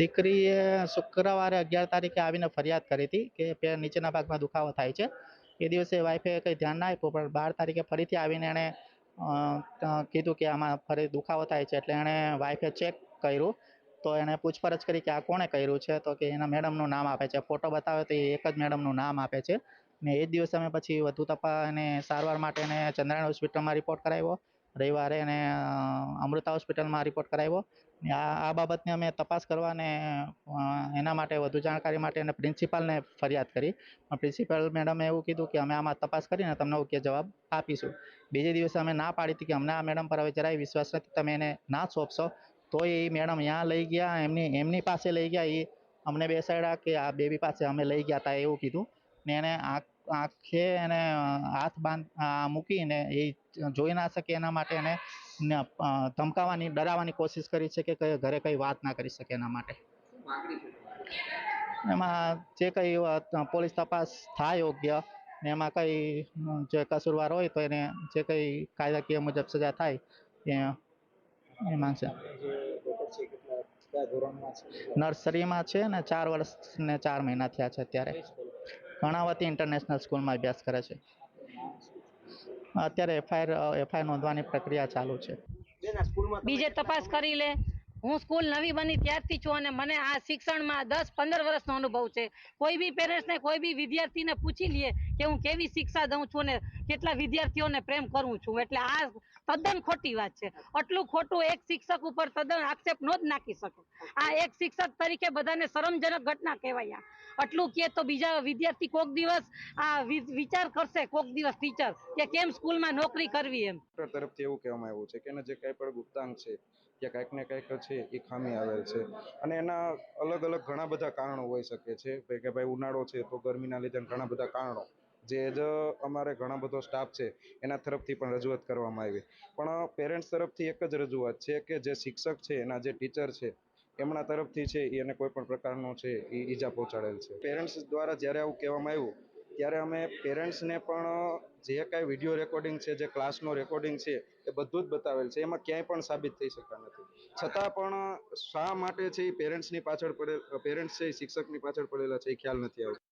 દીકરીએ શુક્રવારે અગિયાર તારીખે આવીને ફરિયાદ કરી હતી કે પેર નીચેના ભાગમાં દુખાવો થાય છે. એ દિવસે વાઈફે કંઈ ધ્યાન ના આપ્યું, પણ બાર તારીખે ફરીથી આવીને એણે કીધું કે આમાં ફરી દુખાવો થાય છે એટલે એણે વાઈફે ચેક કર્યું. તો એણે પૂછપરછ કરી કે આ કોણે કર્યું છે? તો કે એના મેડમનું નામ આપે છે. ફોટો બતાવે તો એ એક જ મેડમનું નામ આપે છે. ને એ જ દિવસે અમે પછી વધુ તપાસ અને સારવાર માટે એને ચંદ્રાયણ હોસ્પિટલમાં રિપોર્ટ કરાવ્યો. રવિવારે એને અમૃતા હોસ્પિટલમાં રિપોર્ટ કરાવ્યો. ને આ આ બાબતને અમે તપાસ કરવા અને એના માટે વધુ જાણકારી માટે એને પ્રિન્સિપાલને ફરિયાદ કરી. પણ પ્રિન્સિપાલ મેડમે એવું કીધું કે અમે આમાં તપાસ કરીને તમને યોગ્ય જવાબ આપીશું. બીજે દિવસે અમે ના પાડી હતી કે અમને આ મેડમ પર હવે જરાય વિશ્વાસ નથી. તમે એને ના સોંપશો. તો એ મેડમ ત્યાં લઈ ગયા, એમની એમની પાસે લઈ ગયા. એ અમને બેસાડ્યા કે આ બેબી પાસે અમે લઈ ગયા હતા એવું કીધું. ને એને આંખ આંખે એને હાથ બાંધ મૂકીને એ જોઈ ના શકે એના માટે એને ધમકાવાની ધમકાવવાની ડરાવવાની કોશિશ કરી છે કે ઘરે કંઈ વાત ના કરી શકે એના માટે. એમાં જે કંઈ પોલીસ તપાસ થાય યોગ્ય ને એમાં કંઈ જે કસૂરવાર હોય તો એને જે કંઈ કાયદાકીય મુજબ સજા થાય એ એમાં છે નર્સરીમાં છે ને ચાર વર્ષ ને ચાર મહિના થયા છે અત્યારે. કર્ણાવતી ઇન્ટરનેશનલ સ્કૂલમાં અભ્યાસ કરે છે. અત્યારે એફઆઈઆર એફઆઈઆર નોંધવાની પ્રક્રિયા ચાલુ છે. બીજે તપાસ કરી લે. હું સ્કૂલ નવી બની ત્યારથી છું અને મને આ શિક્ષણમાં દસ, પંદર વર્ષનો અનુભવ છે. કોઈ બી પેરેન્ટ્સને કોઈ બી વિદ્યાર્થીને પૂછી લઈએ કે હું કેવી શિક્ષા દઉં છું ને કેટલા વિદ્યાર્થીઓને પ્રેમ કરું છું. એટલે આ તદ્દન ખોટી વાત છે. આટલું ખોટું એક શિક્ષક ઉપર તદ્દન આક્ષેપ નો જ નાખી શકે. આ એક શિક્ષક તરીકે બધાને શરમજનક ઘટના કહેવાય આટલું કે તો બીજા વિદ્યાર્થી કોક દિવસ આ વિચાર કરશે, કોક દિવસ ટીચર કે કેમ સ્કૂલમાં નોકરી કરવી એમ. તરફથી એવું કહેવામાં આવ્યું છે કે જે કાંઈ પણ ગુપ્તાંગ છે, કે કાંઈક ને કાંઈક છે, એ ખામી આવેલ છે. અને એના અલગ અલગ ઘણા બધા કારણો હોઈ શકે છે. ભાઈ કે ભાઈ ઉનાળો છે તો ગરમીના લીધે ઘણા બધા કારણો. જે જ અમારે ઘણા બધો સ્ટાફ છે, એના તરફથી પણ રજૂઆત કરવામાં આવી. પણ પેરેન્ટ્સ તરફથી એક જ રજૂઆત છે કે જે શિક્ષક છે, એના જે ટીચર છે, એમના તરફથી છે એને કોઈ પણ પ્રકારનો છે, એ ઈજા પહોંચાડેલ છે. પેરેન્ટ્સ દ્વારા જ્યારે આવું કહેવામાં આવ્યું ત્યારે અમે પેરેન્ટ્સને પણ, જે કાંઈ વીડિયો રેકોર્ડિંગ છે, જે ક્લાસનો રેકોર્ડિંગ છે, એ બધું જ બતાવેલ છે. એમાં ક્યાંય પણ સાબિત થઈ શકતા નથી. છતાં પણ, શા માટે છે એ પેરેન્ટ્સની પાછળ પડે પેરેન્ટ્સ છે એ શિક્ષકની પાછળ પડેલા છે એ ખ્યાલ નથી આવતો.